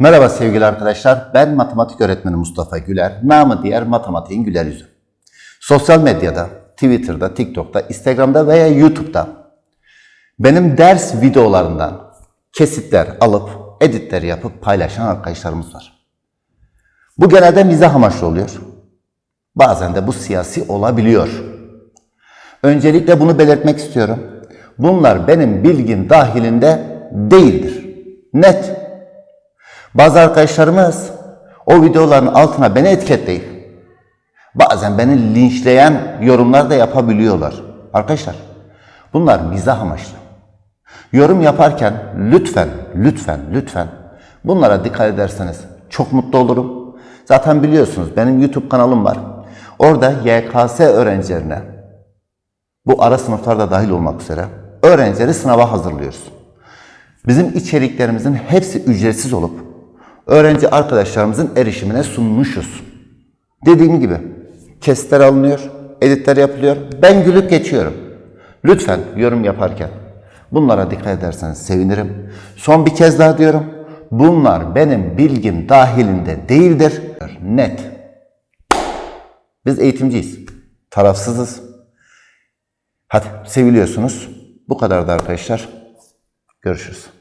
Merhaba sevgili arkadaşlar. Ben matematik öğretmeni Mustafa Güler. Namı diğer matematiğin güler yüzü. Sosyal medyada, Twitter'da, TikTok'ta, Instagram'da veya YouTube'da benim ders videolarından kesitler alıp editler yapıp paylaşan arkadaşlarımız var. Bu genelde mizah amaçlı oluyor. Bazen de bu siyasi olabiliyor. Öncelikle bunu belirtmek istiyorum. Bunlar benim bilgim dahilinde değildir. Net. Bazı arkadaşlarımız o videoların altına beni etiketleyip bazen beni linçleyen yorumlar da yapabiliyorlar. Arkadaşlar bunlar mizah amaçlı. Yorum yaparken lütfen, lütfen, lütfen bunlara dikkat ederseniz çok mutlu olurum. Zaten biliyorsunuz benim YouTube kanalım var. Orada YKS öğrencilerine bu ara sınıflarda dahil olmak üzere öğrencileri sınava hazırlıyoruz. Bizim içeriklerimizin hepsi ücretsiz olup öğrenci arkadaşlarımızın erişimine sunmuşuz. Dediğim gibi kesitler alınıyor, editler yapılıyor. Ben gülüp geçiyorum. Lütfen yorum yaparken bunlara dikkat ederseniz sevinirim. Son bir kez daha diyorum. Bunlar benim bilgim dahilinde değildir. Net. Biz eğitimciyiz. Tarafsızız. Hadi seviliyorsunuz. Bu kadar da arkadaşlar. Görüşürüz.